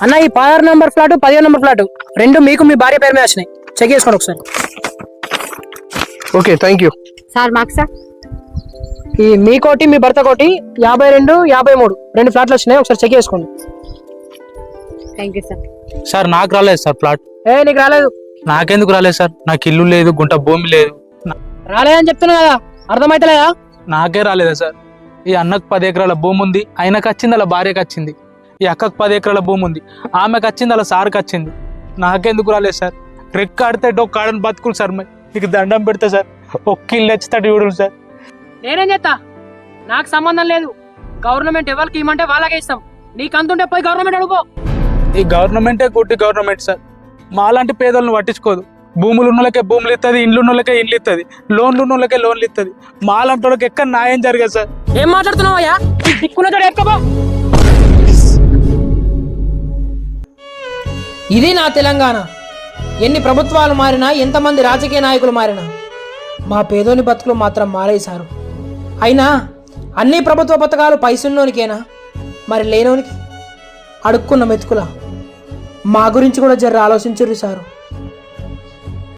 అన్న ఈ పదహారు నెంబర్ ఫ్లాట్ పదిహేను నెంబర్ ఫ్లాట్. రెండు మీకు మీ భార్య పేరు మీద వచ్చినాయి. చెక్ చేసుకోండి ఒకసారి. ఓకే థ్యాంక్ యూ సార్ మాకు సార్ ఈ మీ కోటి మీ భర్త కోటి యాభై రెండు యాభై మూడు. రెండు ఫ్లాట్లు వచ్చినాయి. ఒకసారి చెక్ చేసుకోండి. థ్యాంక్ యూ సార్ సార్ నాకు రాలేదు సార్ ప్లాట్ ఏ నీకు రాలేదు? నాకెందుకు రాలేదు సార్? నాకు ఇల్లు లేదు గుంట భూమి లేదు. నా- రాలేదని చెప్తున్నా కదా. అర్థమైతలేదా? నాకే రాలేదా సార్? ఈ అన్నకు పది ఎకరాల భూమి ఉంది ఆయనకు వచ్చింది అలా భార్యకు వచ్చింది. ఈ అక్కకు పది ఎకరాల భూమి ఉంది. ఆమెకు వచ్చింది అలా సార్కి వచ్చింది. నాకెందుకు రాలేదు సార్. రెక్క ఆడితే డొక్క ఆడని బతుకులు సార్ మరి. నీకు దండం పెడతా సార్. ఒక్క ఇల్లు చూడు సార్. నేనేం చేస్తా? నాకు సంబంధం లేదు. గవర్నమెంట్ ఎవరికి ఇవ్వమంటే వాళ్ళకే ఇస్తాం. నీకు అంతుంటే పోయి గవర్నమెంట్ అడుగు ఈ గవర్నమెంటే గుడ్డి గవర్నమెంట్ సార్. మాలాంటి పేదలను పట్టించుకోదు. భూములు ఉన్నోళ్ళకే భూములు ఇస్తుంది ఇండ్లు ఉన్నోళ్ళకే ఇండ్లు ఇస్తుంది లోన్లు ఉన్నోళ్ళకే లోన్లు ఇస్తుంది మాలాంటి వాళ్ళకి ఎక్కడ న్యాయం జరగదు సార్? ఏం మాట్లాడుతున్నావు అయ్యా ఎక్కబో ఇది నా తెలంగాణ. ఎన్ని ప్రభుత్వాలు మారినా ఎంతమంది రాజకీయ నాయకులు మారినా మా పేదోని బతుకులు మాత్రం మారేశారు అయినా అన్ని ప్రభుత్వ పథకాలు పైసున్నోనికేనా? మరి లేనోనికి అడుక్కున్న మెతుకుల. మా గురించి కూడా జర్ర ఆలోచించరు సారు.